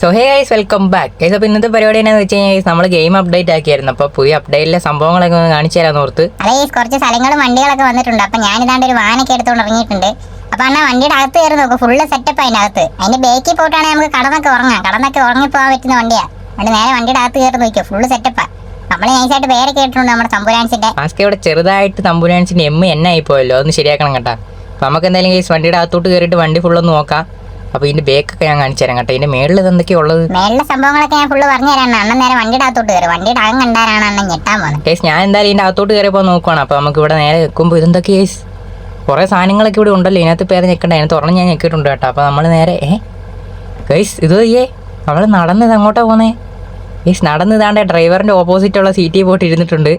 So hey guys welcome back guys അപ്പോൾ ഇന്നത്തെ പരിപാടി എന്നാന്ന് വെച്ച് കഴിഞ്ഞാൽ നമ്മൾ ഗെയിം അപ്ഡേറ്റ് ആക്കിയായിരുന്നു. അപ്പോൾ പുതിയ അപ്ഡേറ്റിലെ സംഭവങ്ങളൊക്കെ ഒന്ന് കാണിച്ചു തരാൻ ഓർത്ത്. അതെ കുറച്ച് സ്ഥലങ്ങളും വണ്ടികളൊക്കെ വന്നിട്ടുണ്ട്. അപ്പൊ ഞാൻ ഇതാണ്ട് ഒരു വാനൊക്കെ എടുത്തുകൊണ്ട് ഇറങ്ങിയിട്ടുണ്ട്. അപ്പൊ അണ്ണാ വണ്ടിയുടെ അകത്ത് കയറി നോക്കും. ഫുള്ള് സെറ്റപ്പ് അതിന്റെ അകത്ത്. അതിന്റെ ബേക്കിൽ പോയിട്ടാണെങ്കിൽ നമുക്ക് കടന്നൊക്കെ ഉറങ്ങാം. കടന്നൊക്കെ ഉറങ്ങി പോകാൻ പറ്റുന്ന വണ്ടിയാ. അതുകൊണ്ട് നേരെ വണ്ടിയുടെ അകത്ത് കയറി നോക്കിയോ ഫുള്ള് സെറ്റപ്പാ നമ്മൾ നൈസായിട്ട് പേര് കേട്ടിട്ടുണ്ട് നമ്മുടെ തമ്പുരാൻസിന്റെ. മാസ്ക് ഇവിടെ ചെറുതായിട്ട് തമ്പുരാൻസിന്റെ എം എൻ ആയി പോയല്ലോ അതൊന്ന് ശരിയാക്കണം കേട്ടാ. അപ്പോൾ നമുക്ക് എന്തായാലും ഗൈസ് വണ്ടിയുടെ അകത്തോട്ട് കയറിയിട്ട് വണ്ടി ഫുള്ളൊന്ന് നോക്കാം. അപ്പോൾ ഇതിന്റെ ബേക്കൊക്കെ ഞാൻ കാണിച്ചു തരാം കേട്ടോ. ഇതിന്റെ മേളിൽ എന്തൊക്കെയാണ് ഉള്ളത്? മേളിലെ സംഭവങ്ങളൊക്കെ ഞാൻ ഫുള്ള് പറഞ്ഞു തരാണ് അണ്ണൻ നേരെ വണ്ടിയുടെ അകത്തോട്ട് കയറി. വണ്ടിയുടെ അകം കണ്ടാലാണ് അണ്ണൻ ഞെട്ടാൻ പോകുന്നത് കേസ് ഞാൻ എന്തായാലും ഇതിന്റെ അകത്തോട്ട് കയറിയപ്പോൾ നോക്കുവാണ്. അപ്പോൾ നമുക്ക് ഇവിടെ നേരെ വെക്കുമ്പോൾ ഇതെന്തൊക്കെ കേസ് കുറേ സാധനങ്ങളൊക്കെ ഇവിടെ ഉണ്ടല്ലോ. ഇതിനകത്ത് പേര് ഞെക്കണ്ട? അതിനകത്ത് തുറന്ന് ഞാൻ ഞെക്കിയിട്ടുണ്ട് കേട്ടോ. അപ്പോൾ നമ്മൾ നേരെ ഏ? ഗൈസ് ഇത് ചെയ്യേ നമ്മൾ നടന്നത് അങ്ങോട്ടാ പോന്നേ. ഗൈസ് നടന്ന് ഡ്രൈവറിന്റെ ഡ്രൈവറിന്റെ ഓപ്പോസിറ്റുള്ള സീറ്റിൽ പോയിട്ട് ഇരുന്നിട്ടുണ്ട്.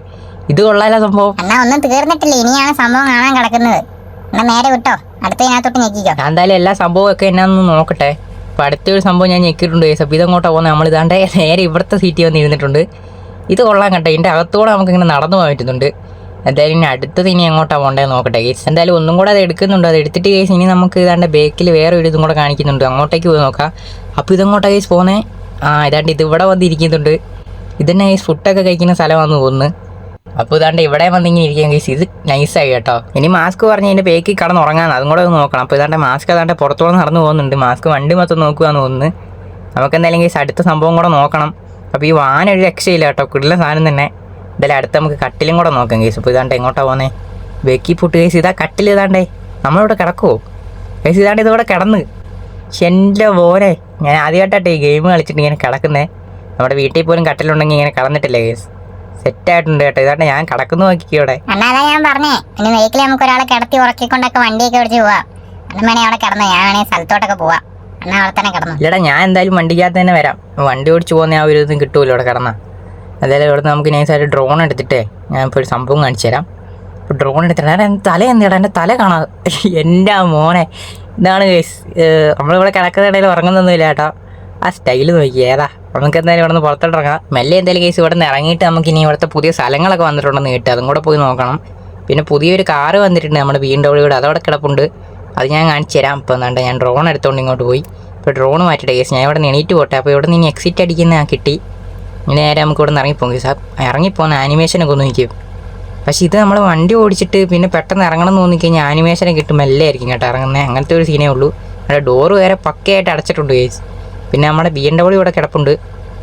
ഇത് കൊള്ളാലോ സംഭവം. ഒന്നും തീർന്നിട്ടില്ല. ഇനിയാണ് സംഭവം കാണാൻ കിടക്കുന്നത്. നേരെ വിട്ടോ. അടുത്തതിനകത്തോട്ട് ഞെക്കിക്കോ. ഞാൻ എന്തായാലും എല്ലാ സംഭവം ഒക്കെ എന്നാന്ന് നോക്കട്ടെ. ഇപ്പൊ അടുത്തൊരു സംഭവം ഞാൻ ഞെക്കിയിട്ടുണ്ട്. സബ് ഇതങ്ങോട്ടാ പോകുന്നത്. നമ്മൾ ഇതാണ്ട് നേരെ ഇവിടുത്തെ സീറ്റിൽ വന്ന് ഇരുന്നിട്ടുണ്ട് ഇത് കൊള്ളാൻ ഇതിന്റെ ഇതിന്റെ നമുക്ക് ഇങ്ങനെ നടന്നു പോകാൻ പറ്റുന്നുണ്ട്. എന്തായാലും ഇനി അടുത്തത് ഇനി എങ്ങോട്ടാ പോകേണ്ടത് നോക്കട്ടെ കേസ് എന്തായാലും ഒന്നും കൂടെ അത് എടുക്കുന്നുണ്ട്. അത് എടുത്തിട്ട് കേസ് ഇനി നമുക്ക് ഇതാണ്ട് ബേക്കിൽ വേറെ ഒരു ഇതും കൂടെ കാണിക്കുന്നുണ്ട്. അങ്ങോട്ടേക്ക് പോയി നോക്കാം. അപ്പോൾ ഇതങ്ങോട്ടാ കേസ് പോകുന്നേ ആ ഇതാണ്ട് ഇത് ഇവിടെ വന്നിരിക്കുന്നുണ്ട്. ഇതന്നെ കേസ് ഫുഡൊക്കെ കഴിക്കുന്ന സ്ഥലമാണെന്ന് തോന്നുന്നു. അപ്പോൾ ഇതാണ്ട് ഇവിടെ വന്നിങ്ങനെ ഇരിക്കാൻ കേസ് ഇത് നൈസായി കേട്ടോ. ഇനി മാസ്ക് പറഞ്ഞ് ഇതിന്റെ പേക്ക് കടന്ന് ഉറങ്ങാൻ അതും കൂടെ ഒന്ന് നോക്കണം. അപ്പോൾ ഇതാണ്ട് മാസ്ക് അതാണ്ട് പുറത്തോളം നടന്നു പോകുന്നുണ്ട്. മാസ്ക് വണ്ടി മൊത്തം നോക്കുകയെന്ന് തോന്നുന്നു. നമുക്ക് എന്തായാലും കേസ് അടുത്ത സംഭവം കൂടെ നോക്കണം. അപ്പോൾ ഈ വാന ഒരു രക്ഷയില്ല കേട്ടോ. കിടില സാധനം തന്നെ. എന്തായാലും അടുത്ത് നമുക്ക് കട്ടിലും കൂടെ നോക്കാം കേസ് അപ്പോൾ ഇതാണ്ട് എങ്ങോട്ടാ പോന്നെ? വെക്കി പൊട്ട് കേസ് ഇതാ കട്ടിൽ ഇതാണ്ടേ. നമ്മളിവിടെ കിടക്കുവോ? കേസ് ഇതാണ്ട് ഇതോടെ കിടന്ന്. എന്റെ പോരെ ഞാൻ ആദ്യമായിട്ടാട്ടെ ഈ ഗെയിം കളിച്ചിട്ട് ഇങ്ങനെ കിടക്കുന്നേ. നമ്മുടെ വീട്ടിൽ പോലും കട്ടിലുണ്ടെങ്കിൽ ഇങ്ങനെ കിടന്നിട്ടില്ലേ കേസ് സെറ്റായിട്ടുണ്ട് കേട്ടോ. ഇതാണ് ഞാൻ കിടക്കുന്നു നോക്കിക്കോടെ അണ്ണാ ഞാൻ പറഞ്ഞേ. ഇനി വെഹിക്കിൽ നമുക്ക് ഒരാളെ കിടത്തി ഉറക്കിക്കൊണ്ടൊക്കെ വണ്ടിയൊക്കെ ഓടിച്ച് പോവാം. വേണേ അവിടെ കിടന്നു ഞാൻ വേണേ സ്ഥലത്തോട്ടൊക്കെ പോവാം. അണ്ണാ അവിടെ തന്നെ കിടന്നു. ഇല്ലടാ ഞാൻ എന്തായാലും വണ്ടിക്കകത്ത് തന്നെ വരാം. വണ്ടി ഓടിച്ച് പോകുന്ന ആ ഒരു ഇതും കിട്ടുമല്ലോ ഇവിടെ കിടന്നാ. അതായത് ഇവിടെ നമുക്ക് നൈസായിട്ട് ഡ്രോൺ എടുത്തിട്ടേ ഞാൻ ഇപ്പോൾ ഒരു സംഭവം കാണിച്ചു തരാം. ഇപ്പോൾ ഡ്രോൺ എടുത്തിട്ട് എടാ, എന്റെ തല എന്തിടാ? എന്റെ തല കാണാതെ എന്റെ മോനെ. ഇതാണ് നമ്മളിവിടെ നമ്മളിവിടെ കിടക്കുന്നതിടയിൽ ഉറങ്ങുന്നൊന്നുമില്ല കേട്ടോ. ആ സ്റ്റൈൽ നോക്കി ഏതാ? നമുക്ക് എന്തായാലും ഇവിടെ നിന്ന് പുറത്തോട്ടിറങ്ങാം. മെല്ലെ എന്തായാലും കേസ് ഇവിടെ നിന്ന് ഇറങ്ങിയിട്ട് നമുക്ക് ഇനി ഇവിടുത്തെ പുതിയ സ്ഥലങ്ങളൊക്കെ വന്നിട്ടുണ്ടെന്ന് കേട്ട് അതും കൂടെ പോയി നോക്കണം. പിന്നെ പുതിയൊരു കാറ് വന്നിട്ടുണ്ട് നമ്മുടെ ബി എം ഡബ്ല്യൂടെ അതവിടെ കിടപ്പുണ്ട്. അത് ഞാൻ കാണിച്ചു തരാം. ഇപ്പോൾ എന്താണ്ട് ഞാൻ ഡ്രോൺ എടുത്തുകൊണ്ട് ഇങ്ങോട്ട് പോയി. ഇപ്പോൾ ഡ്രോൺ മാറ്റിയിട്ട് കേസ് ഞാൻ ഇവിടെ എണീറ്റ് പോട്ടെ. അപ്പോൾ ഇവിടെ നിന്ന് എക്സിറ്റ് അടിക്കുന്ന കിട്ടി. ഇനി നേരെ നമുക്ക് ഇവിടെ നിന്ന് ഇറങ്ങിപ്പോകും കേസ് ഇറങ്ങിപ്പോകുന്ന ആനിമേഷനൊക്കെ ഒന്ന് നിൽക്കും പക്ഷേ ഇത് നമ്മൾ വണ്ടി ഓടിച്ചിട്ട് പിന്നെ പെട്ടെന്ന് ഇറങ്ങണം എന്ന് തോന്നിക്കഴിഞ്ഞാൽ ആനിമേഷനൊക്കെ കിട്ടും. മെല്ലെ ആയിരിക്കും കേട്ടോ ഇറങ്ങുന്നത്. അങ്ങനത്തെ ഒരു സീനേ ഉള്ളൂ. അവിടെ ഡോറ് വരെ പക്കയായിട്ട് അടച്ചിട്ടുണ്ട് കേസ് പിന്നെ നമ്മുടെ ബി എം ഡബ്ല്യൂ ഇവിടെ കിടപ്പുണ്ട്.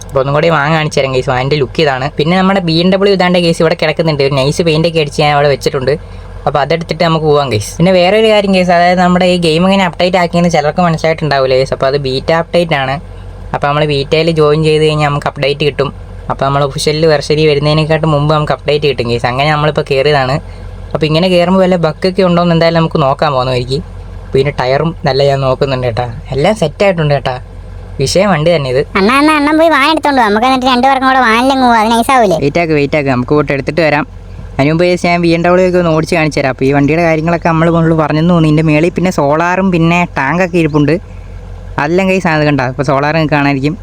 അപ്പോൾ ഒന്നും കൂടി വാങ്ങാൻ കാണിച്ചു തരാം കേസ് അതിന്റെ ലുക്ക് ഇതാണ്. പിന്നെ നമ്മുടെ ബി എം ഡബ്ല്യൂ ഇതാണ്ട് കേസ് ഇവിടെ കിടക്കുന്നുണ്ട്. ഒരു നൈസ് ഒക്കെ അടിച്ച് ഞാൻ അവിടെ വെച്ചിട്ടുണ്ട്. അപ്പോൾ അതെടുത്തിട്ട് നമുക്ക് പോകാം കേസ് പിന്നെ വേറെ ഒരു കാര്യം കേസ് അതായത് നമ്മുടെ ഈ ഗെയിം ഇങ്ങനെ അപ്ഡേറ്റ് ആക്കിയെന്ന് ചിലർക്ക് മനസ്സിലായിട്ടുണ്ടാവില്ല കേസ് അപ്പോൾ അത് ബീറ്റ അപ്ഡേറ്റ് ആണ്. അപ്പോൾ നമ്മൾ ബീറ്റയിൽ ജോയിൻ ചെയ്ത് കഴിഞ്ഞാൽ നമുക്ക് അപ്ഡേറ്റ് കിട്ടും. അപ്പോൾ നമ്മൾ ഒഫീഷ്യലിൽ വെർഷരി വരുന്നതിനെക്കാട്ടും മുമ്പ് നമുക്ക് അപ്ഡേറ്റ് കിട്ടും കേസ് അങ്ങനെ നമ്മളിപ്പോൾ കയറിയതാണ് അപ്പോൾ ഇങ്ങനെ കയറുമ്പോൾ വല്ല ബക്കൊക്കെ ഉണ്ടോ എന്ന് എന്തായാലും നമുക്ക് നോക്കാൻ പോകുന്നതായിരിക്കും പിന്നെ ടയറും നല്ല ഞാൻ നോക്കുന്നുണ്ട് കേട്ടാ എല്ലാം സെറ്റായിട്ടുണ്ട് കേട്ടാ വിഷയം വണ്ടി തന്നെ ഇത്. അണ്ണാ എന്നാ അണ്ണൻ പോയി വാൻ എടുത്തോണ്ട് വാ. നമുക്ക് എന്നിട്ട് രണ്ടുപേർക്കും കൂടെ വാനിലങ്ങ് പോവാം. അത് നൈസാവൂലേ വെയിറ്റ് ആക്ക് വെയിറ്റ് ആക്ക്. നമുക്ക് പോയിട്ട് എടുത്തിട്ട് വരാം. അതിന് മുമ്പ് ചേച്ചി ഞാൻ ബി എം ഡബ്ല്യൂ ഒക്കെ ഒന്ന് ഓടിച്ച് കാണിച്ചു തരാം. അപ്പോൾ ഈ വണ്ടിയുടെ കാര്യങ്ങളൊക്കെ നമ്മൾ മുകളിൽ പറഞ്ഞെന്ന് തോന്നി ഇതിന്റെ മേളിൽ പിന്നെ സോളാറും പിന്നെ ടാങ്കൊക്കെ ഇരിപ്പുണ്ട്. അതെല്ലാം കൈ സാധനം കണ്ട? അപ്പോൾ സോളാറും കാണാതിരിക്കും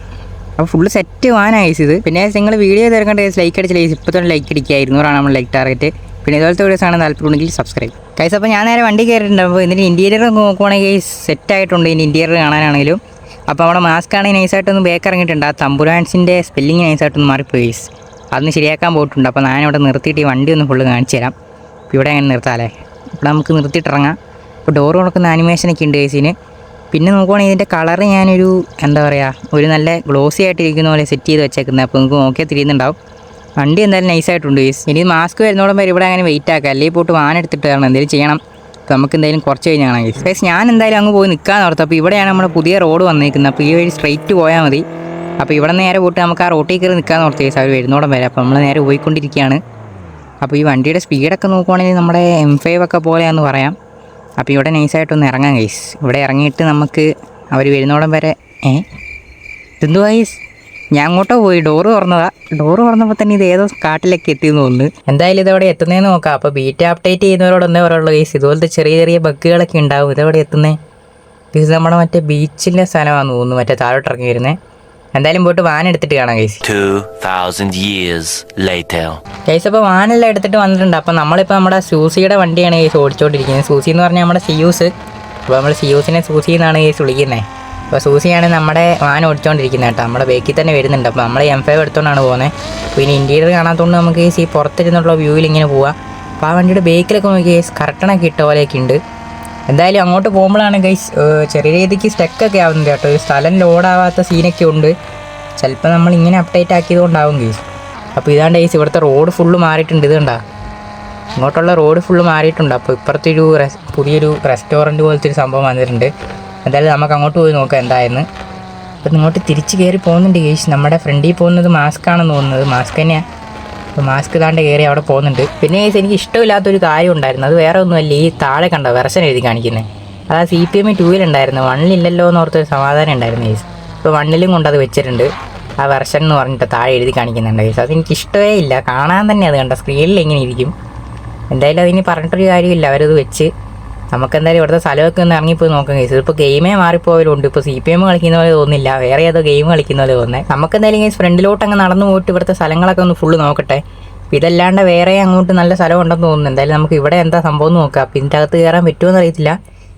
അപ്പോൾ ഫുള്ള് സെറ്റ് വാനായി കേസ് ഇത്. പിന്നെ നിങ്ങൾ വീഡിയോ തിരക്കേണ്ട കേസ് ലൈക്ക് അടിച്ച ലൈസ് ഇപ്പോൾ തന്നെ ലൈക്ക് അടിക്കുക ഇരുന്നൂറാണ് നമ്മൾ ലൈക്ക് ടാർഗറ്റ് പിന്നെ ഇതുപോലത്തെ വീഡിയോസ് ആണ് താല്പര്യമുണ്ടെങ്കിൽ സബ്സ്ക്രൈബ് കൈസ് അപ്പോൾ ഞാൻ നേരെ വണ്ടി കയറിയിട്ടുണ്ട് അപ്പോൾ ഇതിന്റെ ഇന്റീരിയർ നോക്കുവാണെങ്കിൽ സെറ്റ് ആയിട്ടുണ്ട്. ഇതിന്റെ ഇന്റീരിയർ കാണാനാണെങ്കിലും. അപ്പോൾ അവിടെ മാസ്ക് ആണെങ്കിൽ നൈസായിട്ടൊന്ന് ബേക്ക് ഇറങ്ങിയിട്ടുണ്ട്. ആ തമ്പുരാൻസിന്റെ സ്പെല്ലിങ് നൈസായിട്ടൊന്ന് പ്ലീസ് അതൊന്ന് ശരിയാക്കാൻ പോയിട്ടുണ്ട്. അപ്പോൾ ഞാനിവിടെ നിർത്തിയിട്ട് ഈ വണ്ടി ഒന്ന് ഫുള്ള് കാണിച്ചു തരാം. ഇവിടെ അങ്ങനെ നിർത്താമല്ലേ ഇവിടെ നമുക്ക് നിർത്തിയിട്ട് ഇറങ്ങാം. ഇപ്പോൾ ഡോർ തുറക്കുന്ന ആനിമേഷനൊക്കെ ഉണ്ട് കേസിന് പിന്നെ നോക്കുവാണെങ്കിൽ ഇതിന്റെ കളറ് ഞാനൊരു എന്താ പറയുക ഒരു നല്ല ഗ്ലോസി ആയിട്ടിരിക്കുന്ന പോലെ സെറ്റ് ചെയ്ത് വെച്ചേക്കുന്നത്. അപ്പോൾ നിങ്ങൾക്ക് നോക്കിയാൽ തിരിയുന്നുണ്ടാവും. വണ്ടി എന്തായാലും നൈസായിട്ടുണ്ട് കേസ് ഇനി മാസ്ക് വരുന്നോടും വരെ ഇവിടെ അങ്ങനെ വെയിറ്റ് ആക്കുക. അല്ലെങ്കിൽ പോയിട്ട് വാൻ എടുത്തിട്ട് എന്തെങ്കിലും ചെയ്യണം. നമുക്ക് എന്തായാലും കുറച്ച് കഴിഞ്ഞ് ഗൈസ് ഞാൻ എന്തായാലും അങ്ങ് പോയി നിൽക്കാൻ ഓർത്തു. അപ്പോൾ ഇവിടെയാണ് നമ്മുടെ പുതിയ റോഡ് വന്നിരിക്കുന്നത് അപ്പോൾ ഈ വഴി സ്ട്രൈറ്റ് പോയാൽ മതി. അപ്പോൾ ഇവിടെ നേരെ പോയിട്ട് നമുക്ക് ആ റോട്ടിൽ കയറി നിൽക്കാൻ ഓർത്തു കേസ് അവർ വരുന്നോടം വരെ. അപ്പോൾ നമ്മൾ നേരെ പോയിക്കൊണ്ടിരിക്കുകയാണ്. അപ്പോൾ ഈ വണ്ടിയുടെ സ്പീഡൊക്കെ നോക്കുവാണെങ്കിൽ നമ്മുടെ എം ഫൈവ് ഒക്കെ പോലെയാണെന്ന് പറയാം. അപ്പോൾ ഇവിടെ നൈസായിട്ടൊന്ന് ഇറങ്ങാം ഗൈസ് ഇവിടെ ഇറങ്ങിയിട്ട് നമുക്ക് അവർ വരുന്നോടം വരെ ഏ? എന്തുവാ ഗൈസ് ഞാൻ അങ്ങോട്ടോ പോയി ഡോറ് തുറന്നതാ. ഡോറ് തുറന്നപ്പോൾ തന്നെ ഇത് ഏതോ കാട്ടിലേക്ക് എത്തിയെന്ന് തോന്നുന്നു. എന്തായാലും ഇതവിടെ എത്തുന്നതെന്ന് നോക്കാം. അപ്പോൾ ബീറ്റ് അപ്ഡേറ്റ് ചെയ്യുന്നവരോട് ഒന്നേ പറയുള്ളൂ. ഗൈസ് ഇതുപോലത്തെ ചെറിയ ചെറിയ ബഗ്ഗുകളൊക്കെ ഉണ്ടാവും. ഇതെവിടെ എത്തുന്നേ? ഇത് നമ്മുടെ മറ്റേ ബീച്ചിന്റെ സ്ഥലമാണെന്ന് തോന്നുന്നു. മറ്റേ താഴോട്ട് ഇറങ്ങി വരുന്നേ. എന്തായാലും പോയിട്ട് വാൻ എടുത്തിട്ട് കാണാം ഗൈസ് 2,000 years later. കേസ് അപ്പോൾ വാനെല്ലാം എടുത്തിട്ട് വന്നിട്ടുണ്ട്. അപ്പോൾ നമ്മളിപ്പോൾ നമ്മുടെ സൂസിയുടെ വണ്ടിയാണ് കേസ് ഓടിച്ചുകൊണ്ടിരിക്കുന്നത് സൂസി എന്ന് പറഞ്ഞാൽ നമ്മുടെ സിയൂസ് അപ്പോൾ നമ്മൾ സിയൂസിനെ സൂസി എന്നാണ് കേസ് വിളിക്കുന്നത് അപ്പോൾ സൂസിയാണ് നമ്മുടെ വാൻ ഓടിച്ചുകൊണ്ടിരിക്കുന്നത് കേട്ടോ. നമ്മുടെ ബേക്കിൽ തന്നെ വരുന്നുണ്ട്. അപ്പോൾ നമ്മൾ എം ഫൈവ് എടുത്തുകൊണ്ടാണ് പോകുന്നത് അപ്പോൾ ഇനി ഇന്റീരിയർ കാണാത്തതുകൊണ്ട് നമുക്ക് ഈ പുറത്തിരുന്നുള്ള വ്യൂവിൽ ഇങ്ങനെ പോവാം. അപ്പോൾ ആ വണ്ടിയുടെ ബേക്കിലൊക്കെ നോക്കി കറക്റ്റണൊക്കെ ഇട്ട പോലെയൊക്കെ ഉണ്ട് എന്തായാലും അങ്ങോട്ട് പോകുമ്പോഴാണ് ഗൈസ് ചെറിയ രീതിക്ക് സ്റ്റെക്കൊക്കെ ആവുന്നത് കേട്ടോ. ഒരു സ്ഥലം ലോഡാവാത്ത സീനൊക്കെ ഉണ്ട്. ചിലപ്പോൾ നമ്മൾ ഇങ്ങനെ അപ്ഡേറ്റ് ആക്കിയതുകൊണ്ടാവും ഗൈസ് അപ്പോൾ ഇതാണ്ട് ഗൈസ് ഇവിടുത്തെ റോഡ് ഫുള്ള് മാറിയിട്ടുണ്ട്. ഇത് കണ്ടാ? ഇങ്ങോട്ടുള്ള റോഡ് ഫുള്ള് മാറിയിട്ടുണ്ട്. അപ്പോൾ ഇപ്പുറത്തൊരു പുതിയൊരു റെസ്റ്റോറന്റ് പോലത്തെ ഒരു സംഭവം വന്നിട്ടുണ്ട്. എന്തായാലും നമുക്ക് അങ്ങോട്ട് പോയി നോക്കാം എന്തായെന്ന്. അപ്പം ഇങ്ങോട്ട് തിരിച്ച് കയറി പോകുന്നുണ്ട് ഗേഷ്. നമ്മുടെ ഫ്രണ്ടിൽ പോകുന്നത് മാസ്ക് ആണെന്ന് തോന്നുന്നത്. മാസ്ക് തന്നെയാണ് അപ്പോൾ മാസ്ക് ഇതാണ്ട് കയറി അവിടെ പോകുന്നുണ്ട്. പിന്നെ ഗേസ് എനിക്ക് ഇഷ്ടമില്ലാത്തൊരു കാര്യം ഉണ്ടായിരുന്നു. അത് വേറെ ഒന്നുമല്ല. ഈ താഴെ കണ്ടോ? വെർഷൻ എഴുതി കാണിക്കുന്നത് അത് ആ സി പി എം ടൂവിലുണ്ടായിരുന്നു വണ്ണിലില്ലല്ലോ എന്ന് ഓർത്തൊരു സമാധാനം ഉണ്ടായിരുന്നു ഗേസ് ഇപ്പോൾ വണ്ണിലും കൊണ്ട് കൊണ്ടത് വെച്ചിട്ടുണ്ട്. ആ വെർഷൻ എന്ന് പറഞ്ഞിട്ട് താഴെ എഴുതി കാണിക്കുന്നുണ്ട് ഗേസ് അതെനിക്ക് ഇഷ്ടമേ ഇല്ല. കാണാൻ തന്നെ അത് കണ്ട? സ്ക്രീനിൽ എങ്ങനെ ഇരിക്കും. എന്തായാലും അതിന് പറഞ്ഞിട്ടൊരു കാര്യമില്ല. അവരത് വെച്ച് നമുക്ക് എന്തായാലും ഇവിടുത്തെ സ്ഥലമൊക്കെ ഒന്ന് ഇറങ്ങിപ്പോയി നോക്കാം കേസ് ഇപ്പോൾ ഗെയിമേ മാറിപ്പോയാലുണ്ട് ഇപ്പോൾ സി പി എം കളിക്കുന്ന പോലെ തോന്നുന്നില്ല. വേറെ ഏതോ ഗെയിം കളിക്കുന്ന പോലെ തോന്നുന്നത് നമുക്ക് എന്തായാലും കേസ് ഫ്രണ്ടിലോട്ട് അങ്ങ് നടന്നു പോയിട്ട് ഇവിടുത്തെ സ്ഥലങ്ങളൊക്കെ ഒന്ന് ഫുള്ള് നോക്കട്ടെ. ഇതല്ലാണ്ട് വേറെ അങ്ങോട്ട് നല്ല സ്ഥലം ഉണ്ടെന്ന് തോന്നുന്നു. എന്തായാലും നമുക്ക് ഇവിടെ എന്താ സംഭവം എന്ന് നോക്കാം. അപ്പോൾ ഇതിന്റെ അകത്ത് കയറാൻ പറ്റുമോ അറിയത്തില്ല.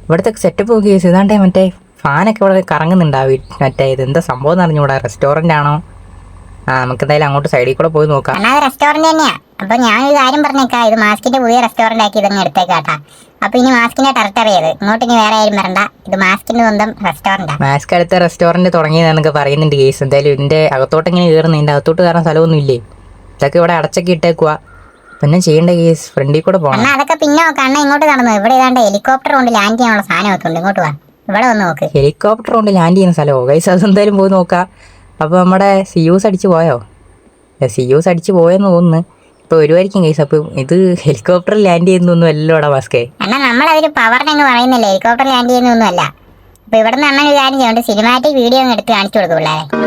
ഇവിടുത്തെ സെറ്റപ്പ് നോക്കി ഗൈസ് ഇതാണ്ടേ മറ്റേ ഫാനൊക്കെ ഇവിടെ കറങ്ങുന്നുണ്ടാവും മറ്റേ ഇത് എന്താ സംഭവം എന്ന് അറിഞ്ഞൂടാ റെസ്റ്റോറന്റ് ആണോ? ആ നമുക്ക് എന്തായാലും അങ്ങോട്ട് സൈഡിൽ കൂടെ പോയി നോക്കാം. അണ്ണാ റെസ്റ്റോറന്റ് തന്നെയാ. അപ്പൊ ഞാൻ ഒരു കാര്യം പറഞ്ഞേക്കാം. ഇത് മാസ്കിന്റെ പുതിയ റെസ്റ്റോറന്റ് ആക്കി ഇതങ്ങ് എടുത്തേക്കാട്ടാ അപ്പൊ ഇനി മാസ്കിന്റെ ടെറിട്ടറി ചെയ്ത് ഇങ്ങോട്ട് ഇനി വേറെ ആരും വരണ്ട. ഇത് മാസ്കിന്റെ സ്വന്തം റെസ്റ്റോറന്റാ മാസ്ക് അടുത്ത റെസ്റ്റോറന്റ് തുടങ്ങിയതെന്നൊക്കെ പറയുന്നുണ്ട് കേസ്. എന്തായാലും ഇതിന്റെ അകത്തോട്ട് ഇങ്ങനെ കയറുന്നു ഇതിന്റെ അകത്തോട്ട് കയറാൻ സ്ഥലമൊന്നും ഇല്ലേ ഇതൊക്കെ ഇവിടെ അടച്ചൊക്കെ ഇട്ടേക്കുക പിന്നെ ചെയ്യേണ്ട കേസ്? ഫ്രണ്ടിൽ കൂടെ പോകണം അതൊക്കെ പിന്നെ കണ്ണ ഇങ്ങോട്ട് നടന്നു ഇവിടെ ഏതാണ്ട് ഹെലികോപ്റ്റർ കൊണ്ട് ലാൻഡ് ചെയ്യാനുള്ള സാധനം ഒക്കെ ഉണ്ട് ഇങ്ങോട്ട് വാ. ഇവിടെ വന്ന് നോക്ക്. ഹെലികോപ്റ്റർ കൊണ്ട് ലാൻഡ് ചെയ്യുന്ന സ്ഥലമോ? ഗൈസ് അതെന്തായാലും പോയി നോക്കാം. അപ്പോൾ നമ്മുടെ സി യൂസ് അടിച്ച് പോയോ? സി യൂസ് അടിച്ച് പോയെന്ന് തോന്നുന്നു. ഇപ്പൊ വരുമായിരിക്കും കേസ്. അപ്പൊ ഇത് ഹെലികോപ്റ്റർ ലാൻഡ് ചെയ്യുന്നൊന്നും അല്ലല്ലോ അവിടെ മാസ്കേ. അണ്ണാ നമ്മൾ അതിന് പവറിനങ്ങ് പറയുന്നില്ല? ഹെലികോപ്റ്റർ ലാൻഡ് ചെയ്യുന്നൊന്നും അല്ല. അപ്പൊ ഇവിടെ നിന്ന് അണ്ണൻ ഒരു കാര്യം ചെയ്യുന്നുണ്ട് സിനിമാറ്റിക് വീഡിയോ അങ്ങ് എടുത്ത് കാണിച്ചു കൊടുക്കും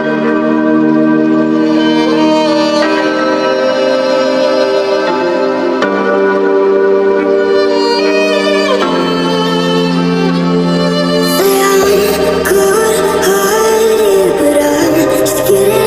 just get it.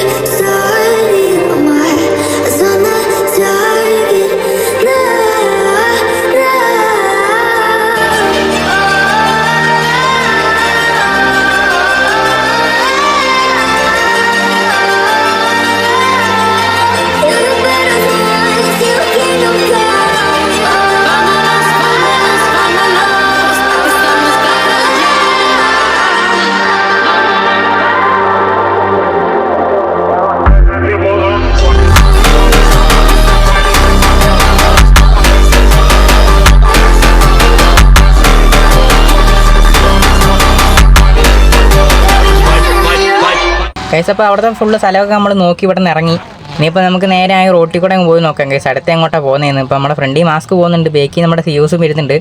ഗൈസ് അപ്പോൾ അവിടുത്തെ ഫുള്ള് സ്ഥലമൊക്കെ നമ്മൾ നോക്കി ഇവിടെ നിന്ന് ഇറങ്ങി. ഇനിയിപ്പോൾ നമുക്ക് നേരെ ആയി റോട്ടിൽ കൂടെ അങ്ങ് പോയി നോക്കാം ഗൈസ്. അടുത്ത് എങ്ങോട്ടാണ് പോകുന്നതെന്ന്. ഇപ്പോൾ നമ്മുടെ ഫ്രണ്ടിൽ മാസ്ക് പോകുന്നുണ്ട്. ബേക്കി നമ്മുടെ സിയൂസും വരുന്നുണ്ട്.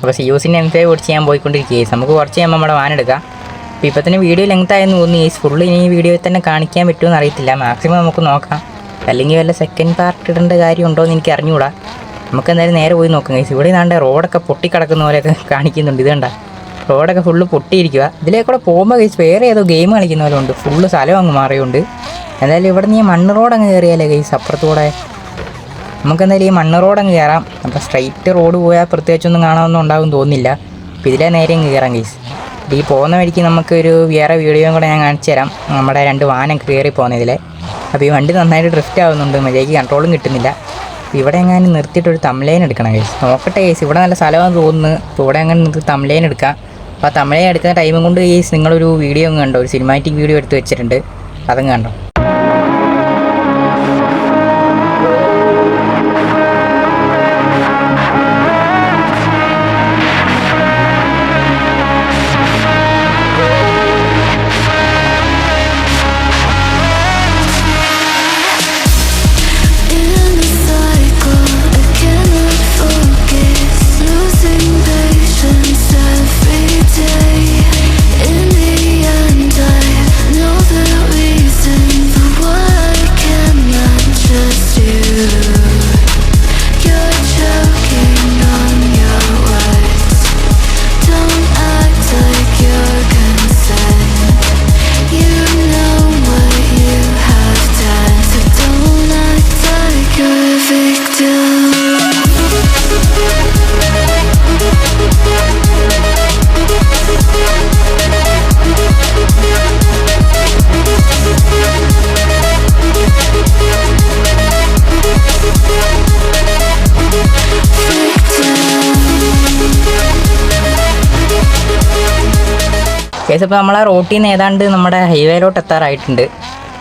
അപ്പോൾ സിയൂസിന്റെ എം ഫൈവ് ഓടിച്ച് ഞാൻ പോയിക്കൊണ്ടിരിക്കുക നമുക്ക് കുറച്ച് കഴിയുമ്പോൾ നമ്മുടെ വാൻ എടുക്കാം. അപ്പോൾ ഇപ്പോൾ തന്നെ വീഡിയോ ലെങ്ത് ആയെന്ന് തോന്നുന്നു ഗൈസ്. ഫുള്ള് ഇനി ഈ വീഡിയോയിൽ തന്നെ കാണിക്കാൻ പറ്റുമെന്ന് അറിയത്തില്ല. മാക്സിമം നമുക്ക് നോക്കാം. അല്ലെങ്കിൽ വല്ല സെക്കൻഡ് പാർട്ട് ഇടേണ്ട കാര്യം ഉണ്ടോ എന്ന് എനിക്ക് അറിഞ്ഞുകൂടാ നമുക്ക് എന്തായാലും നേരെ പോയി നോക്കാം ഗൈസ്. ഇവിടെ നാണ്ട് റോഡൊക്കെ പൊട്ടിക്കിടക്കുന്ന പോലെയൊക്കെ കാണിക്കുന്നുണ്ട്. ഇത് കണ്ട. റോഡൊക്കെ ഫുള്ള് പൊട്ടിയിരിക്കുക ഇതിലേക്കൂടെ പോകുമ്പോൾ ഗൈസ് വേറെ ഏതോ ഗെയിം കളിക്കുന്ന പോലെ ഉണ്ട്. ഫുള്ള് സ്ഥലം അങ്ങ് മാറിയുണ്ട്. എന്തായാലും ഇവിടെ നിന്ന് ഈ മണ്ണ് റോഡ് അങ്ങ് കയറിയാലേ ഗൈസ് അപ്പുറത്തൂടെ. നമുക്ക് എന്തായാലും ഈ മണ്ണ് റോഡ് അങ്ങ് കയറാം അപ്പോൾ സ്ട്രൈറ്റ് റോഡ് പോയാൽ പ്രത്യേകിച്ചൊന്നും കാണാനൊന്നും ഉണ്ടാകും തോന്നില്ല അപ്പോൾ ഇതിലെ നേരെ അങ്ങ് കയറാം ഗൈസ് ഈ പോകുന്ന വഴിക്ക് നമുക്കൊരു വേറെ വീഡിയോയും കൂടെ ഞാൻ കാണിച്ചു തരാം. നമ്മുടെ രണ്ട് വാനൊക്കെ കയറി പോകുന്നതിലെ അപ്പോൾ ഈ വണ്ടി നന്നായിട്ട് ഡ്രിഫ്റ്റ് ആവുന്നുണ്ട്. മര്യാദയ്ക്ക് കൺട്രോളും കിട്ടുന്നില്ല. ഇവിടെ എങ്ങാനും നിർത്തിയിട്ട് ഒരു തംലൈൻ കേസ് നോക്കട്ടെ കേസ് ഇവിടെ നല്ല സ്ഥലമാണെന്ന് തോന്നുന്നു. അപ്പോൾ ഇവിടെ എങ്ങനെ നിർത്തി എടുക്കാം. അപ്പോൾ തമിഴ് എടുക്കുന്ന ടൈമും കൊണ്ട് ഈ നിങ്ങളൊരു വീഡിയോ അങ്ങ് കണ്ടോ ഒരു സിനിമാറ്റിക് വീഡിയോ എടുത്ത് വെച്ചിട്ടുണ്ട്. അതങ്ങ് കണ്ടോ കേസ് ഇപ്പോൾ നമ്മളെ റോട്ടിൽ നിന്ന് ഏതാണ്ട് നമ്മുടെ ഹൈവേയിലോട്ട് എത്താറായിട്ടുണ്ട്.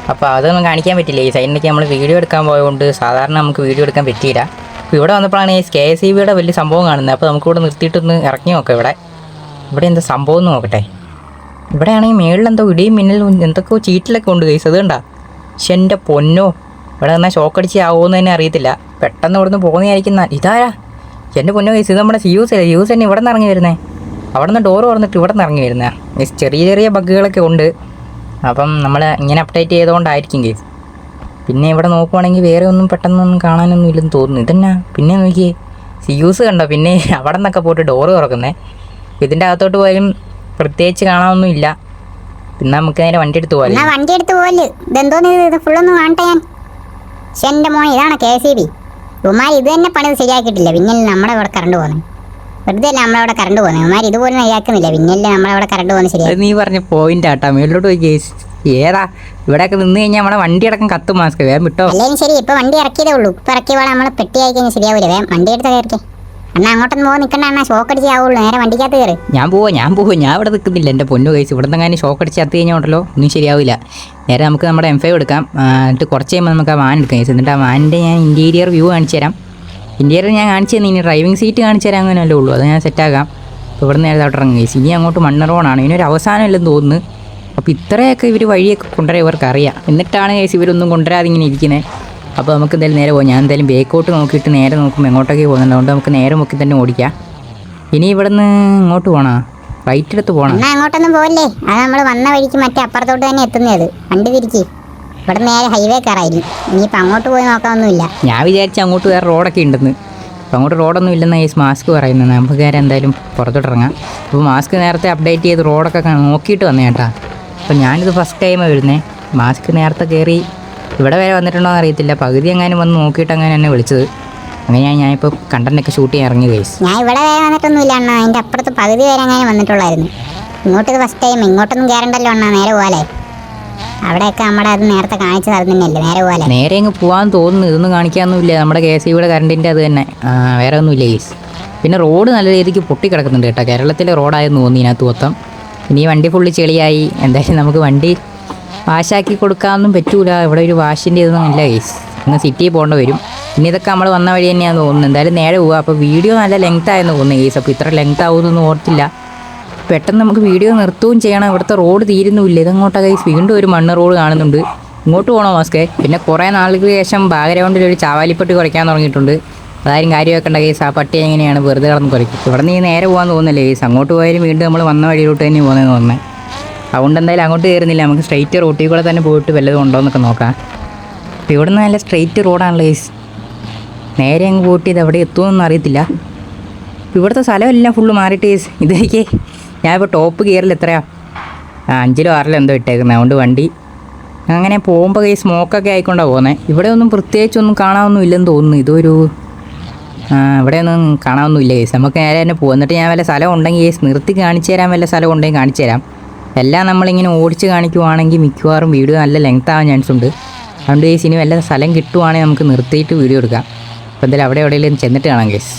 അപ്പോൾ അതൊന്നും കാണിക്കാൻ പറ്റില്ല. ഈ സൈഡിലേക്ക് നമ്മൾ വീഡിയോ എടുക്കാൻ പോയതുകൊണ്ട് സാധാരണ നമുക്ക് വീഡിയോ എടുക്കാൻ പറ്റിയില്ല. അപ്പോൾ ഇവിടെ വന്നപ്പോഴാണ് ഈ കെ എസ് ഇ ബിയുടെ വലിയ സംഭവം കാണുന്നത്. അപ്പോൾ നമുക്ക് ഇവിടെ നിർത്തിയിട്ടൊന്ന് ഇറങ്ങി നോക്കാം ഇവിടെ. ഇവിടെ എന്താ സംഭവം എന്ന് നോക്കട്ടെ. ഇവിടെയാണെങ്കിൽ മേളിൽ എന്തോ ഇടിയും മിന്നലും എന്തൊക്കെയോ ചീറ്റിലൊക്കെ ഉണ്ട് കേസ് അത് കണ്ടാ പക്ഷെ എന്റെ പൊന്നോ. ഇവിടെ നിന്നാൽ ഷോക്ക് അടിച്ച് ആവുമെന്ന് തന്നെ അറിയത്തില്ല. പെട്ടെന്ന് ഇവിടുന്ന് പോകുന്നതായിരിക്കും ന- ഇതാരാ? എന്റെ പൊന്നോ കേസ് ഇത് നമ്മുടെ സിയൂസ് അല്ലേ? സിയൂസ് തന്നെ ഇവിടെ നിന്ന് ഇറങ്ങി വരുന്നേ. അവിടെ നിന്ന് ഡോറ് തുറന്നിട്ട് ഇവിടെ നിന്ന് ഇറങ്ങി വരുന്ന മീൻസ് ചെറിയ ചെറിയ ബഗ്ഗുകളൊക്കെ ഉണ്ട്. അപ്പം നമ്മൾ ഇങ്ങനെ അപ്ഡേറ്റ് ചെയ്തുകൊണ്ടായിരിക്കും കേസ് പിന്നെ ഇവിടെ നോക്കുവാണെങ്കിൽ വേറെ ഒന്നും പെട്ടെന്നൊന്നും കാണാനൊന്നും ഇല്ലെന്ന് തോന്നുന്നു. ഇതന്നെ? പിന്നെ നോക്കിയേ. സിയൂസ് കണ്ടോ? പിന്നെ അവിടെ നിന്നൊക്കെ പോയിട്ട് ഡോറ് തുറക്കുന്നേ. ഇതിന്റെ അകത്തോട്ട് പോയാലും പ്രത്യേകിച്ച് കാണാനൊന്നും ഇല്ല. പിന്നെ നമുക്ക് നേരെ വണ്ടി എടുത്ത് പോകാം വണ്ടി എടുത്ത് പോൽ ഇതെന്തോന്ന് ഇത്? ഫുള്ളൊന്നും കാണട്ടെ ഞാൻ. ഇതാണ് ഇത് തന്നെ പണിത് ശരിയാക്കിയിട്ടില്ല. പിന്നെ നമ്മുടെ ഇവിടെ കറണ്ട് പോകുന്നത് വെറുതെ അല്ല നമ്മളവിടെ കറണ്ട് പോകുന്നത് അവന്മാർ ഇതുപോലെ നയ്യാക്കുന്നില്ല പിന്നല്ലേ നമ്മളവിടെ കറണ്ട് പോകുന്നത് ശരി നീ പറഞ്ഞ പോയിന്റ് ആട്ടാ. മേളിലോട്ട് പോയി കേസ്. ഏതാ? ഇവിടെയൊക്കെ നിന്ന് കഴിഞ്ഞാൽ നമ്മളെ വണ്ടി അടക്കം കത്തും മാസ്ക്. വേഗം വിട്ടോ. അല്ലേ ശരി ഇപ്പൊ വണ്ടി ഇറക്കിയതേ ഉള്ളൂ. ഇപ്പൊ ഇറക്കിയ നമ്മൾ പെട്ടി ആയി കഴിഞ്ഞാൽ ശരിയാവൂല? വേഗം വണ്ടി എടുത്ത് കയറിക്കേ. എന്നാ അങ്ങോട്ടൊന്നും പോകാൻ നിൽക്കണ്ട അണ്ണാ. ഷോക്ക് അടിച്ച് ആവുള്ളൂ. നേരെ വണ്ടിക്കകത്ത് കയറി. ഞാൻ പോവാ ഞാൻ പോവാ. ഞാൻ ഇവിടെ നിൽക്കുന്നില്ല എന്റെ പൊന്നു കേസ് ഇവിടെ നിന്ന് ഷോക്ക് അടിച്ച് അത്ത് കഴിഞ്ഞാൽ ഉണ്ടല്ലോ ഒന്നും ശരിയാവില്ല. നേരെ നമുക്ക് നമ്മുടെ എം ഫൈവ് എടുക്കാം. എന്നിട്ട് കുറച്ച് കഴിയുമ്പോൾ നമുക്ക് ആ വാൻ എടുക്കാം എന്നിട്ട് ആ വാനിന്റെ ഞാൻ ഇന്റീരിയർ വ്യൂ കാണിച്ചു തരാം ഇന്റീരിയർ ഞാൻ കാണിച്ചു തന്നെ ഇനി ഡ്രൈവിംഗ് സീറ്റ് കാണിച്ചു തരാൻ അങ്ങനെയല്ലേ ഉള്ളൂ. അത് ഞാൻ സെറ്റാക്കാം അപ്പോൾ ഇവിടെ നേരെ അവിടെ ഇറങ്ങി. ഇനി അങ്ങോട്ട് മണ്ണ് റോഡാണ് ഇതിനൊരു അവസാനം ഇല്ലെന്ന് തോന്നുന്നു. അപ്പോൾ ഇത്രയൊക്കെ ഇവർ വഴിയൊക്കെ കൊണ്ടുവരാൻ ഇവർക്ക് അറിയാം എന്നിട്ടാണ് കേസ് ഇവരൊന്നും കൊണ്ടുവരാതെ ഇങ്ങനെ ഇരിക്കുന്നത് അപ്പോൾ നമുക്ക് എന്തായാലും നേരെ പോകാം ഞാൻ എന്തായാലും ബേക്കോട്ട് നോക്കിയിട്ട് നേരെ നോക്കുമ്പോൾ എങ്ങോട്ടൊക്കെ പോകുന്നുണ്ട്. നമുക്ക് നേരെ നോക്കി തന്നെ ഓടിക്കാം. ഇനി ഇവിടുന്ന് ഇങ്ങോട്ട് പോകണോ റൈറ്റ് എടുത്ത് പോകണം അങ്ങോട്ടൊന്നും പോകല്ലേ അത് നമ്മൾ വന്ന വഴിക്ക് മറ്റേ അപ്പുറത്തോട്ട് തന്നെ എത്തുന്നത്. വണ്ടി തിരിച്ച് ഇവിടെ നേരെ ഹൈവേ കയറായിരിക്കും ഇനിയിപ്പോൾ അങ്ങോട്ട് പോയി നോക്കാനൊന്നുമില്ല. ഞാൻ വിചാരിച്ചു അങ്ങോട്ട് വേറെ റോഡൊക്കെ ഉണ്ടെന്ന്. അപ്പോൾ അങ്ങോട്ട് റോഡൊന്നും ഇല്ലെന്ന് ഈ മാസ്ക് പറയുന്നത്. നമുക്ക് കയറി എന്തായാലും പുറത്തോട്ട് ഇറങ്ങാം. അപ്പോൾ മാസ്ക് നേരത്തെ അപ്ഡേറ്റ് ചെയ്ത് റോഡൊക്കെ നോക്കിയിട്ട് വന്നേ കേട്ടാ. അപ്പോൾ ഞാനിത് ഫസ്റ്റ് ടൈമാണ് വരുന്നത് മാസ്ക് നേരത്തെ കയറി ഇവിടെ വരെ വന്നിട്ടുണ്ടോ എന്ന് അറിയത്തില്ല പകുതി എങ്ങാനും വന്ന് നോക്കിയിട്ട് അങ്ങനെ എന്നെ വിളിച്ചത്. അങ്ങനെയാണ് ഞാനിപ്പോൾ കണ്ടന്റൊക്കെ ഷൂട്ട് ചെയ്യാൻ ഇറങ്ങി ഗൈസ് ഞാൻ ഇവിടെ വരെ വന്നിട്ടൊന്നുമില്ല അണ്ണാ. അതിന്റെ അപ്പുറത്ത് പകുതി വരെ അങ്ങനെ വന്നിട്ടുള്ളായിരുന്നു. ഇങ്ങോട്ട് ഫസ്റ്റ് ടൈം ഇങ്ങോട്ടൊന്നും കയറണ്ടല്ലോ അണ്ണാ. നേരെ പോകാലേ അവിടെയൊക്കെ നമ്മുടെ അത് നേരത്തെ കാണിച്ച സ്ഥലം തന്നെയല്ലേ? നേരെ പോലെ നേരെ അങ്ങ് പോകാൻ തോന്നുന്നു. ഇതൊന്നും കാണിക്കാനൊന്നുമില്ല. നമ്മുടെ കെ എസ് ഇവിടെ കറണ്ടിന്റെ അത് തന്നെ. വേറെ ഒന്നുമില്ല ഈസ് പിന്നെ റോഡ് നല്ല രീതിക്ക് പൊട്ടിക്കിടക്കുന്നുണ്ട് കേട്ടോ. കേരളത്തിലെ റോഡായെന്ന് തോന്നി ഇതിനകത്ത് മൊത്തം. ഇനി വണ്ടി ഫുള്ള് ചെളിയായി. എന്തായാലും നമുക്ക് വണ്ടി വാശാക്കി കൊടുക്കാനൊന്നും പറ്റൂല. ഇവിടെ ഒരു വാഷിന്റെ ഇതൊന്നും ഇല്ല ഗൈസ് ഇന്ന് സിറ്റിയിൽ പോകേണ്ടി വരും. ഇനി ഇതൊക്കെ നമ്മൾ വന്ന വഴി തന്നെയാണ് തോന്നുന്നു. എന്തായാലും നേരെ പോവുക അപ്പോൾ വീഡിയോ നല്ല ലെങ്ത് ആയെന്ന് തോന്നുന്നു ഗൈസ് അപ്പോൾ ഇത്ര ലെങ്ത് ആവുമെന്നൊന്നും ഓർത്തില്ല. പെട്ടെന്ന് നമുക്ക് വീഡിയോ നിർത്തുകയും ചെയ്യണം. ഇവിടുത്തെ റോഡ് തീരുന്നുമില്ല. ഇതങ്ങോട്ടാ കൈസ് വീണ്ടും ഒരു മണ്ണ് റോഡ് കാണുന്നുണ്ട്. ഇങ്ങോട്ട് പോകണോ മാസ്കേ? പിന്നെ കുറേ നാളുകൾക്ക് ശേഷം ബാക്ക്ഗ്രൗണ്ടിൽ ഒരു ചാവാലിപ്പെട്ട് കുറയ്ക്കാൻ തുടങ്ങിയിട്ടുണ്ട്. അതാരും കാര്യം വെക്കേണ്ട കേസ് ആ പട്ടി എങ്ങനെയാണ് വെറുതെ കിടന്ന് കുറയ്ക്കും ഇവിടെ നിന്ന് നേരെ പോകാൻ തോന്നുന്നില്ല കേസ് അങ്ങോട്ട് പോയാലും വീണ്ടും നമ്മൾ വന്ന വഴിയിലോട്ട് തന്നെ പോകുന്നതെന്ന് തോന്നുന്നത് അതുകൊണ്ട് എന്തായാലും അങ്ങോട്ട് കയറുന്നില്ല. നമുക്ക് സ്ട്രൈറ്റ് റോട്ടിൽ കൂടെ തന്നെ പോയിട്ട് വല്ലതും ഉണ്ടോ എന്നൊക്കെ നോക്കാം. അപ്പോൾ ഇവിടെ നിന്ന് നല്ല സ്ട്രൈറ്റ് റോഡാണ് കേസ് നേരെ അങ്ങ് പോയിട്ട് ഇത് എവിടെ എത്തുമെന്നൊന്നും അറിയത്തില്ല. ഇവിടുത്തെ സ്ഥലമെല്ലാം ഫുള്ള് മാറിയിട്ട് ഇതൊക്കെ ഞാനിപ്പോൾ ടോപ്പ് ഗിയറിൽ എത്രയാ? അഞ്ചിലോ ആറിലോ എന്തോ ഇട്ടേക്കുന്നത് അതുകൊണ്ട് വണ്ടി അങ്ങനെ പോകുമ്പോൾ ഈ സ്മോക്കൊക്കെ ആയിക്കൊണ്ടാണ് പോകുന്നത് ഇവിടെ ഒന്നും പ്രത്യേകിച്ചൊന്നും കാണാനൊന്നും ഇല്ലെന്ന് തോന്നുന്നു. ഇതൊരു ആ, ഇവിടെ ഒന്നും കാണാനൊന്നും ഇല്ല കേസ് നമുക്ക് നേരെ തന്നെ പോകും എന്നിട്ട് ഞാൻ വല്ല സ്ഥലം ഉണ്ടെങ്കിൽ കേസ് നിർത്തി കാണിച്ചു തരാൻ വല്ല സ്ഥലം ഉണ്ടെങ്കിൽ കാണിച്ചു തരാം. എല്ലാം നമ്മളിങ്ങനെ ഓടിച്ച് കാണിക്കുവാണെങ്കിൽ മിക്കവാറും വീഡിയോ നല്ല ലെങ്ത് ആവാൻ ചാൻസ് ഉണ്ട്. അതുകൊണ്ട് കേസ് ഇനി വല്ല സ്ഥലം കിട്ടുവാണെങ്കിൽ നമുക്ക് നിർത്തിയിട്ട് വീഡിയോ എടുക്കാം. എന്തായാലും അവിടെ എവിടെയെങ്കിലും ചെന്നിട്ട് കാണാം ഗൈസ്.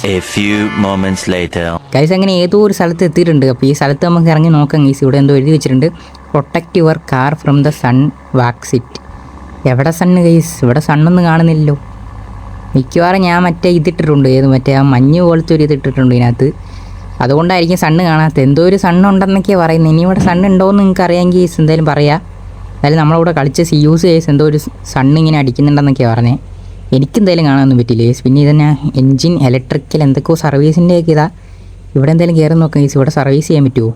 ഗൈസ് അങ്ങനെ ഏതോ ഒരു സ്ഥലത്ത് എത്തിയിട്ടുണ്ട്. അപ്പോൾ ഈ സ്ഥലത്ത് നമുക്ക് ഇറങ്ങി നോക്കാം ഗൈസ് ഇവിടെ എന്തോ എഴുതി വെച്ചിട്ടുണ്ട്. Protect your car from the sun വാക്സിറ്റ് എവിടെ സണ്ണ് ഗൈസ് ഇവിടെ സണ്ണൊന്നും കാണുന്നില്ലല്ലോ. മിക്കവാറും ഞാൻ മറ്റേ ഇതിട്ടിട്ടുണ്ട്. ഏത് മറ്റേ ആ മഞ്ഞ് പോലത്തെ ഒരു ഇതിട്ടിട്ടുണ്ട് ഇതിനകത്ത്. അതുകൊണ്ടായിരിക്കും സണ്ണ് കാണാത്തത്. എന്തോ ഒരു സണ്ണ് ഉണ്ടെന്നൊക്കെയാണ് പറയുന്നത്. ഇനി ഇവിടെ സണ്ണ് ഉണ്ടോ എന്ന് നിങ്ങൾക്ക് അറിയാമെങ്കിൽ എന്തായാലും പറയാം. എന്തായാലും നമ്മളിവിടെ കളിച്ച സി യൂസ് കേസ് എന്തോ ഒരു സണ്ണ് ഇങ്ങനെ അടിക്കുന്നുണ്ടെന്നൊക്കെയാണ് പറഞ്ഞത് എനിക്കെന്തായാലും കാണാനൊന്നും പറ്റില്ല ഗൈസ് പിന്നെ ഇതന്നെ എൻജിൻ ഇലക്ട്രിക്കൽ എന്തൊക്കെയോ സർവീസിന്റെ ഒക്കെ ഇതാ. ഇവിടെ എന്തായാലും കയറി നോക്കാം ഗൈസ് ഇവിടെ സർവീസ് ചെയ്യാൻ പറ്റുമോ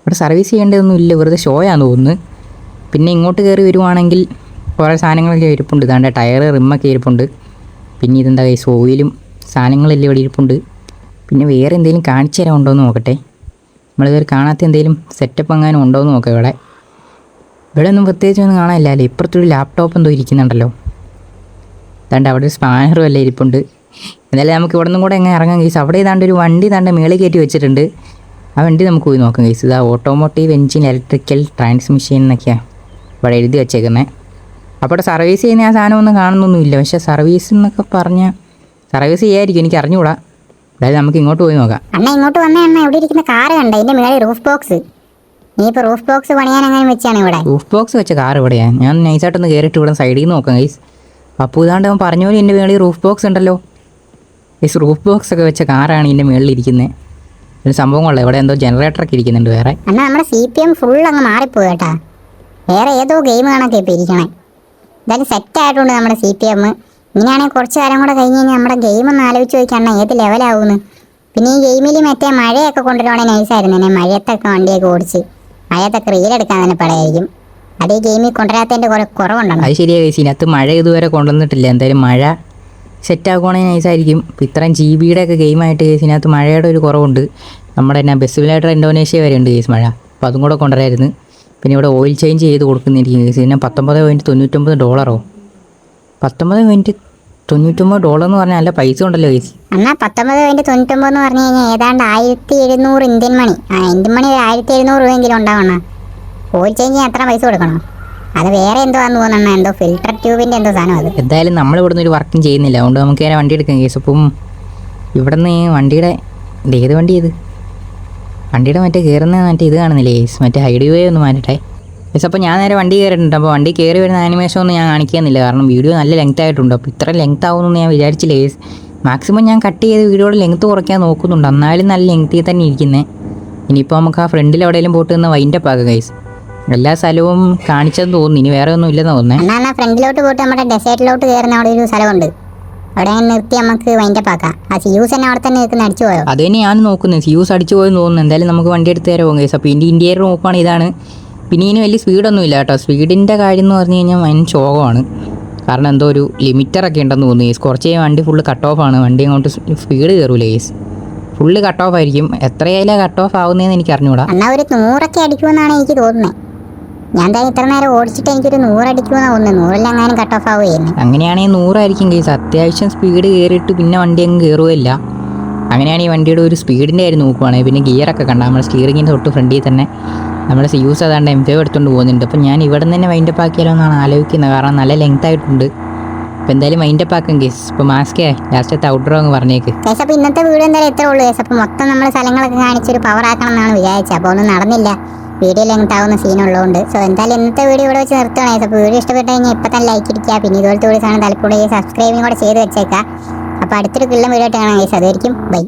ഇവിടെ സർവീസ് ചെയ്യേണ്ടതൊന്നും ഇല്ല വെറുതെ ഷോയാന്ന് തോന്നുന്നു. പിന്നെ ഇങ്ങോട്ട് കയറി വരുവാണെങ്കിൽ കുറേ സാധനങ്ങളൊക്കെ ഇരിപ്പുണ്ട്. ഇതാണ്ട് ടയർ റിമ്മൊക്കെ ഇരിപ്പുണ്ട്. പിന്നെ ഇതെന്താ ഗൈസ് ഓയിലും സാധനങ്ങളെല്ലാം ഇവിടെ ഇരിപ്പുണ്ട്. പിന്നെ വേറെ എന്തെങ്കിലും കാണിച്ചു തരാൻ ഉണ്ടോ എന്ന് നോക്കട്ടെ. നമ്മൾ നമ്മളിതുവരെ കാണാത്ത എന്തെങ്കിലും സെറ്റപ്പ് എങ്ങാനും ഉണ്ടോ എന്ന് നോക്കാം ഇവിടെ. ഇവിടെ ഒന്നും പ്രത്യേകിച്ച് ഒന്നും കാണാനില്ല അല്ലേ ഇപ്പുറത്തൊരു ലാപ്ടോപ്പ് എന്തോ ഇരിക്കുന്നുണ്ടല്ലോ. ദാണ്ട് അവിടെ ഒരു സ്പാനറും എല്ലാം ഇരിപ്പുണ്ട്. എന്നാലും നമുക്ക് ഇവിടെ നിന്നും കൂടെ എങ്ങനെ ഇറങ്ങാം കേസ് അവിടെ ഏതാണ്ട് ഒരു വണ്ടി താണ്ട് മേളിൽ കയറ്റി വെച്ചിട്ടുണ്ട്. ആ വണ്ടി നമുക്ക് പോയി നോക്കാം കേസ് ഇതാ ഓട്ടോമോട്ടീവ് എഞ്ചിൻ ഇലക്ട്രിക്കൽ ട്രാൻസ്മിഷൻ എന്നൊക്കെയാണ് ഇവിടെ എഴുതി വെച്ചേക്കുന്നത് അപ്പോൾ സർവീസ് ചെയ്യുന്ന ആ സാധനം ഒന്നും കാണുന്നൊന്നുമില്ല. പക്ഷേ സർവീസ് എന്നൊക്കെ പറഞ്ഞാൽ സർവീസ് ചെയ്യായിരിക്കും. എനിക്ക് അറിഞ്ഞുകൂടാ. അതായത് നമുക്ക് ഇങ്ങോട്ട് പോയി നോക്കാം. അണ്ണ ഇങ്ങോട്ട് വന്ന അണ്ണ ഇവിടെ ഇരിക്കുന്ന കാർ കണ്ട? ഇതിന്റെ മേളിൽ റൂഫ് ബോക്സ് നീ ഇപ്പൊ റൂഫ് ബോക്സ് പണിയാൻ അങ്ങനെ വെച്ചാണ് ഇവിടെ? റൂഫ് ബോക്സ് വെച്ച കാർ ഇവിടെയാണ് ഞാൻ നൈസായിട്ടൊന്ന് കയറിയിട്ട് ഇവിടെ സൈഡിൽ നിന്ന് നോക്കാം ഗൈസ് അപ്പോൾ ഇതാണ്ട് അവൻ പറഞ്ഞ എന്റെ മേളിൽ റൂഫ് ബോക്സ് ഉണ്ടല്ലോ. ഈ റൂഫ് ബോക്സ് ഒക്കെ വെച്ച കാറാണ് ഇതിന്റെ മേളിൽ ഇരിക്കുന്നത് ഒരു സംഭവം കൊള്ളാം. ഇവിടെ എന്തോ ജനറേറ്റർ ഒക്കെ ഇരിക്കുന്നുണ്ട് വേറെ. അണ്ണാ നമ്മുടെ സി പി എം ഫുൾ അങ്ങ് മാറിപ്പോയി കേട്ടാ. വേറെ ഏതോ ഗെയിം കാണാൻ ഇപ്പോൾ ഇരിക്കണേ. എന്തായാലും സെറ്റ് ആയിട്ടുണ്ട് നമ്മുടെ സി പി എം ഇങ്ങനെയാണെങ്കിൽ കുറച്ച് കാലം കൂടെ കഴിഞ്ഞ് കഴിഞ്ഞാൽ നമ്മുടെ ഗെയിം ഒന്ന് ആലോചിച്ച് നോക്കിയാണ് ഏത് ലെവലാവുമെന്ന് പിന്നെ ഈ ഗെയിമിൽ മറ്റേ മഴയൊക്കെ കൊണ്ടുവരുവാണെങ്കിൽ നൈസായിരുന്നു എന്നെ മഴയത്തൊക്കെ വണ്ടിയൊക്കെ ഓടിച്ച്. മഴയത്തൊക്കെ റീലെടുക്കാൻ തന്നെ പടയായിരിക്കും അത് ഈ ഗെയിമിൽ കൊണ്ടുവരാത്തതിന്റെ കുറെ കുറവുണ്ടാണ് അത് ശരിയാ ഗൈസ്. ഇതിനകത്ത് മഴ ഇതുവരെ കൊണ്ടുവന്നിട്ടില്ല. എന്തായാലും മഴ സെറ്റ് ആക്കുവാണെങ്കിൽ നൈസായിരിക്കും ഇപ്പം ഇത്രയും ജി ബിയുടെ ഒക്കെ ഗെയിമായിട്ട് കേസ് ഇതിനകത്ത് മഴയുടെ ഒരു കുറവുണ്ട്. നമ്മുടെ തന്നെ ബെസ്റ്റിലായിട്ട് ഇന്തോനേഷ്യ വരെ ഉണ്ട് കേസ് മഴ. അപ്പോൾ അതും കൂടെ കൊണ്ടുവരായിരുന്നു. പിന്നെ ഇവിടെ ഓയിൽ ചേഞ്ച് ചെയ്ത് കൊടുക്കുന്നിരിക്കും കേസ് ഇതിന് പത്തൊമ്പത് പോയിന്റ് തൊണ്ണൂറ്റൊമ്പത് ഡോളറോ പത്തൊമ്പത് പോയിന്റ് തൊണ്ണൂറ്റൊമ്പത് ഡോളർ എന്ന് പറഞ്ഞാൽ നല്ല പൈസ ഉണ്ടല്ലോ കേസ് എന്നാ പത്തൊമ്പത് പോയിന്റ് തൊണ്ണൂറ്റൊമ്പത് എന്ന് പറഞ്ഞു കഴിഞ്ഞാൽ ഏതാണ്ട് ആയിരത്തി എഴുന്നൂറ് ഇന്ത്യൻ മണി ആ ഇന്ത്യൻ മണി ഒരു ആയിരത്തി എഴുന്നൂറ് രൂപയെങ്കിലും ഉണ്ടാവണം. ചേഞ്ച് എത്ര പൈസ കൊടുക്കണം? അത് വേറെ എന്തോ ആണെന്ന് തോന്നണം എന്തോ ഫിൽട്ടർ ട്യൂബിന്റെ എന്തോ സാധനം അത്. എന്തായാലും നമ്മൾ ഇവിടുന്ന് ഒരു വർക്കും ചെയ്യുന്നില്ല. അതുകൊണ്ട് നമുക്ക് നേരെ വണ്ടി എടുക്കാം കേസ്. അപ്പം ഇവിടുന്ന് വണ്ടിയുടെ ഏത് വണ്ടി ഇത്. വണ്ടിയുടെ മറ്റേ കയറുന്ന മറ്റേ ഇത് കാണുന്നില്ലേ കേസ്? മറ്റേ ഹൈഡ് വേ ഒന്ന് മാറ്റട്ടെ. കേസ് അപ്പോൾ ഞാൻ നേരെ വണ്ടി കയറിയിട്ടുണ്ട്. അപ്പോൾ വണ്ടി കയറി വരുന്ന ആനിമേഷൻ ഒന്നും ഞാൻ കാണിക്കുന്നില്ല കാരണം വീഡിയോ നല്ല ലെങ്ത് ആയിട്ടുണ്ട്. അപ്പോൾ ഇത്ര ലെങ്ത് ആവുമെന്ന് ഞാൻ വിചാരിച്ചില്ല കേസ്. മാക്സിമം ഞാൻ കട്ട് ചെയ്ത് വീഡിയോയുടെ ലെങ്ത് കുറയ്ക്കാൻ നോക്കുന്നുണ്ട്. എന്നാലും നല്ല ലെങ്ത്തിൽ തന്നെ ഇരിക്കുന്നത് ഇനിയിപ്പോൾ നമുക്ക് ആ ഫ്രണ്ടിൽ എവിടെയെങ്കിലും പോയിട്ട് നിന്ന് വൈൻഡപ്പ് ആക്കുക കേസ് എല്ലാ സ്ഥലവും കാണിച്ചെന്ന് തോന്നുന്നു. ഇനി വേറെ ഒന്നും ഇല്ലെന്ന് തോന്നുന്നേ. എന്നാ ഫ്രണ്ടിലോട്ട് പോയിട്ട് നമ്മുടെ ഡെസേർട്ടിലോട്ട് കയറുന്ന അവിടെ ഒരു സ്ഥലമുണ്ട്. അവിടെ നിർത്തി നമുക്ക് വൈൻഡപ്പ് ആക്കാം. ആ സിയൂസ് തന്നെ അവിടെ തന്നെ നിൽക്കുന്ന അടിച്ചു പോയോ? അത് തന്നെ ഞാൻ നോക്കുന്നത്. സിയൂസ് അടിച്ചു പോയെന്ന് തോന്നുന്നു. എന്തായാലും നമുക്ക് വണ്ടി എടുത്ത് തരാം കേസ് അപ്പോൾ ഇതിന്റെ ഇന്ത്യയിൽ നോക്കുകയാണ് ഇതാണ്. പിന്നെ ഇതിന് വലിയ സ്പീഡൊന്നും ഇല്ല കേട്ടോ. സ്പീഡിന്റെ കാര്യം എന്ന് പറഞ്ഞു കഴിഞ്ഞാൽ വൻ ശോകമാണ് കാരണം എന്തോ ഒരു ലിമിറ്ററൊക്കെ ഉണ്ടെന്ന് തോന്നുന്നു കേസ് കുറച്ച് വണ്ടി ഫുള്ള് കട്ട് ഓഫ് ആണ്. വണ്ടി അങ്ങോട്ട് സ്പീഡ് കയറൂല കേസ് ഫുള്ള് കട്ട് ഓഫ് ആയിരിക്കും. എത്രയായാലും കട്ട് ഓഫ് ആവുന്നതെന്ന് എനിക്ക് അറിഞ്ഞൂടാ എന്നാ ഒരു നൂറൊക്കെ അടിക്കുമെന്നാണ് എനിക്ക് തോന്നുന്നത് ഞാൻ എന്തായാലും ഇത്ര നേരം ഓടിച്ചിട്ട് എനിക്കൊരു നൂറടിക്കുമെന്നാ ഒന്ന് നൂറിലെങ്ങാനും കട്ട് ഓഫ് ആവുകയെന്ന് അങ്ങനെയാണെങ്കിൽ നൂറായിരിക്കും കേസ് അത്യാവശ്യം സ്പീഡ് കയറിയിട്ട് പിന്നെ വണ്ടി അങ്ങ് കയറുകയില്ല അങ്ങനെയാണ് ഈ വണ്ടിയുടെ ഒരു സ്പീഡിന്റെ കാര്യം നോക്കുവാണെങ്കിൽ പിന്നെ ഗിയറൊക്കെ കണ്ട നമ്മൾ സ്റ്റിയറിങ്ങിന്റെ തൊട്ട് ഫ്രണ്ടിൽ തന്നെ നമ്മുടെ യൂസ് അതാണ്ട് എം ഫൈവ് എടുത്തുകൊണ്ട് പോകുന്നുണ്ട്. അപ്പോൾ ഞാൻ ഇവിടെ നിന്ന് തന്നെ മൈൻഡപ്പ് ആക്കിയാലോ എന്നാണ് ആലോചിക്കുന്നത്. കാരണം നല്ല ലെങ്ത് ആയിട്ടുണ്ട്. അപ്പോൾ എന്തായാലും മൈൻഡപ്പ് ആക്കും കേസ് ഇപ്പോൾ മാസ്കേ ലാസ്റ്റത്തെ ഔട്ട്ഡോർ അങ്ങ് പറഞ്ഞേക്ക്. കേസ് അപ്പോൾ ഇന്നത്തെ വീഡിയോ എന്തായാലും എത്ര ഉള്ളൂ. കേസ് അപ്പോൾ മൊത്തം നമ്മൾ സ്ഥലങ്ങളൊക്കെ കാണിച്ചൊരു പവർ ആക്കണം എന്നാണ് വിചാരിച്ചത് അപ്പോൾ ഒന്നും നടന്നില്ല. വീഡിയോ ലെങ്ത് ആവുന്ന സീൻ ഉള്ളതുകൊണ്ട്. സോ എന്തായാലും ഇന്നത്തെ വീഡിയോ ഇവിടെ വെച്ച് നിർത്തുകയാണ് അപ്പോൾ വീഡിയോ ഇഷ്ടപ്പെട്ട് കഴിഞ്ഞാൽ ഇപ്പം തന്നെ ലൈക്ക് ഇരിക്കുക പിന്നെ ഇതുപോലത്തെ വീഡിയോസ് ആണ് താല്പര്യം സബ്സ്ക്രൈബും കൂടെ ചെയ്ത് വെച്ചേക്കുക. അപ്പോൾ അടുത്തൊരു കിള്ളം വീഡിയോ ആയിട്ട് കാണാം കേസ് അതായിരിക്കും ബൈ